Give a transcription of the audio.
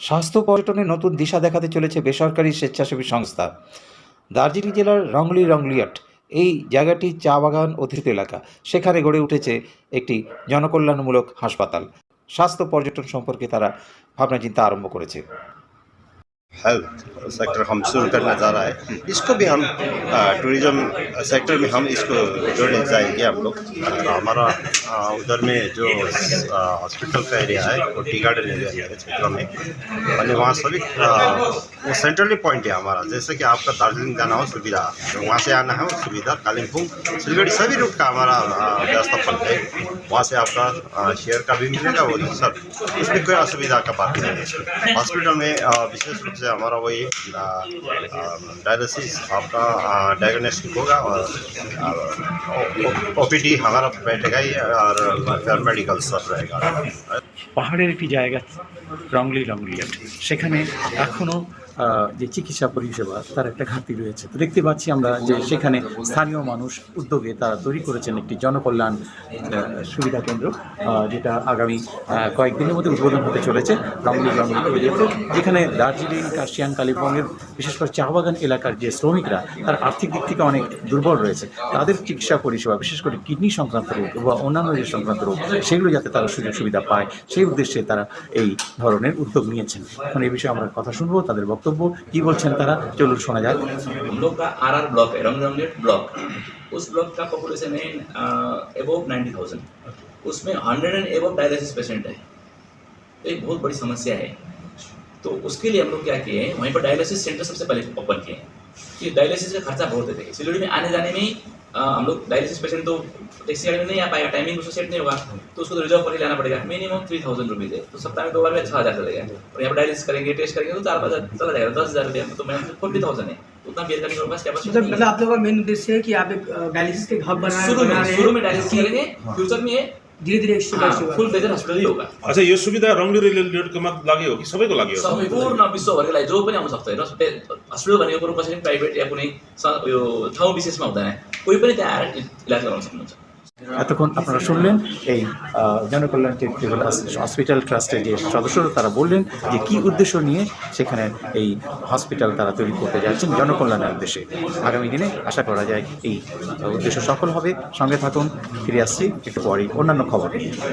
স্বাস্থ্য পর্যটনে নতুন দিশা দেখাতে চলেছে বেসরকারি স্বেচ্ছাসেবী সংস্থা। দার্জিলিং জেলার রংলি রংলিয়াট, এই জায়গাটি চা বাগান অধিষ্ঠিত এলাকা। সেখানে গড়ে উঠেছে একটি জনকল্যাণমূলক হাসপাতাল। স্বাস্থ্য পর্যটন সম্পর্কে তারা ভাবনা চিন্তা আরম্ভ করেছে। हेल्थ सेक्टर हम शुरू करना जा रहा है। इसको भी हम टूरिज़्म सेक्टर में हम इसको जोड़ने जाएँगे हम लोग। हमारा उधर में जो हॉस्पिटल का एरिया है वो टी गार्डन एरिया है क्षेत्रों में। और वहाँ सभी वो सेंट्रली पॉइंट है हमारा। जैसे कि आपका दार्जिलिंग जाना हो, सुविधा। तो वहाँ से आना हो, सुविधा। कालिम्पोंग सिलगढ़ी सभी रूट का हमारा व्यवस्थापन है। वहाँ से आपका शेयर का भी मिलेगा वो सब। इसमें कोई असुविधा का बात नहीं है। हॉस्पिटल में विशेष रूप से हमारा वही डायलिसिस आपका डायग्नोस्टिक होगा और ओ पी हमारा बैठेगा ही और पैरामेडिकल सब रहेगा পাহাড়ের একটি জায়গা রংলি রংলিয়াট সেখানে এখনও যে চিকিৎসা পরিষেবা, তার একটা ঘাটতি রয়েছে। তো দেখতে পাচ্ছি আমরা যে সেখানে স্থানীয় মানুষ উদ্যোগে তারা তৈরি করেছেন একটি জনকল্যাণ সুবিধা কেন্দ্র যেটা আগামী কয়েকদিনের মধ্যে উদ্বোধন হতে চলেছে যেখানে দার্জিলিং, কার্শিয়াং, কালিম্পংয়ের বিশেষ করে চা বাগান এলাকার যে শ্রমিকরা, তার আর্থিক দিক থেকে অনেক দুর্বল রয়েছে। তাদের চিকিৎসা পরিষেবা, বিশেষ করে কিডনি সংক্রান্ত রোগ বা অন্যান্য যে সংক্রান্ত রোগ, সেগুলো যাতে তারা সুযোগ সুবিধা পায়, সেই উদ্দেশ্যে তারা এই ধরনের উদ্যোগ নিয়েছেন। এখন এই বিষয়ে আমরা কথা শুনব, তাদের বক্তব্য কি বলছেন তারা চলুন শোনা যাক हम लोग का आर आर ब्लॉक है रंग रंगलेट ब्लॉक उस ब्लॉक का पॉपुलेशन है एबव नाइन्टी थाउजेंड उसमें hundred and above dialysis patient है तो एक बहुत बड़ी समस्या है तो उसके लिए हम लोग क्या किए हैं वहीं पर डायलिसिस सेंटर सबसे पहले ओपन किए हैं कि डायलिसिस का खर्चा बहुत देते हैं। सिलगुड़ी में आने जाने में ही हम लोग डायलिसिस पेशेंट तो टैक्सी गाड़ी में नहीं आ पाएगा टाइमिंग उसको सेट नहीं होगा तो उसको तो रिज़र्व करके लाना पड़ेगा। मिनिमम थ्री थाउज़ेंड रुपीज़ है। तो सप्ताह में दो बार में छः हज़ार चलेगा। और यहाँ पर डायलिसिस करेंगे टेस्ट करेंगे तो चार पाँच हज़ार चला जाएगा दस हज़ार रुपये। तो मैम फोर्टी थाउज़ेंड है। तो उतना बेयर करने के पास कैपेसिटी मतलब है। आप लोगों का मेन उद्देश्य है कि आप एक डायलिसिस के हब बना शुरू में शुरू में डायलिसिस करेंगे फ्यूचर में ये धीरे धीरे फुल बेजर हॉस्पिटल ही होगा। अच्छा यो सुविधा रङली रिलेटेडमा लागि हो कि सबैको लागि हो सम्पूर्ण विश्वभरिको लागि जो पनि आउन सक्छ हेर्नुहोस् हस्पिटल भनेको कुरो कसैले प्राइभेट या कुनै स- यो ठाउँ विशेषमा हुँदैन। कोही पनि त्यहाँ आएर इलाज गराउन सक्नुहुन्छ। এতক্ষণ আপনারা শুনলেন এই জনকল্যাণ টেকনিক্যাল হসপিটাল ট্রাস্টের যে সদস্যরা তারা বললেন যে কি উদ্দেশ্য নিয়ে সেখানে এই হসপিটাল তারা তৈরি করতে যাচ্ছেন জনকল্যাণের উদ্দেশ্যে। আগামী দিনে আশা করা যায় এই উদ্দেশ্য সফল হবে। সঙ্গে থাকুন, ফিরে আসছি একটু পরেই। অন্যান্য খবর।